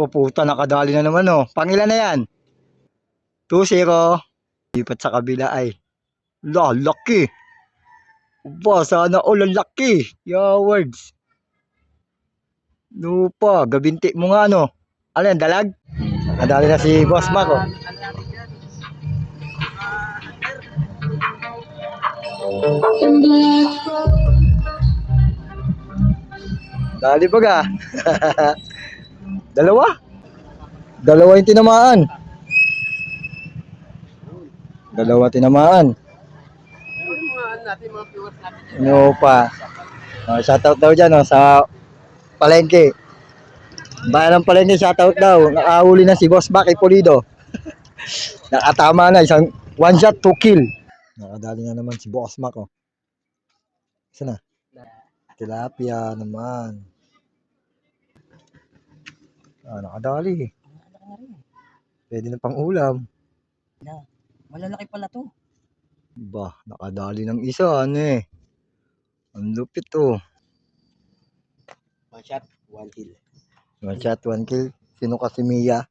Puputa, nakadali na naman oh. Pangilan na yan? 2-0. Lipat sa kabila ay. La, laki. Ba, sana all ang laki. Yawards. Lupa, gabinti mo nga no. Ano yan, dalag? Nakadali na si Boss Mac oh. Dali baga. Dalawa? Dalawa yung tinamaan. Dalawa tinamaan. Ano pa? Oh, shoutout daw dyan oh, sa palengke. Bayan ng palengke, shoutout daw. Nakahuli na si Boss Mac Pulido. Nakatama na, isang one shot, two kill. Nakadali na naman si Boss Mac oh. Saan na? Tilapia naman. Ah, nakadali. Pwede na pang ulam. Malalaki pala to. Ba, nakadali ng isa, ano eh. Ang lupit oh. One shot, one kill. One shot, one kill. Sino kasi Mia?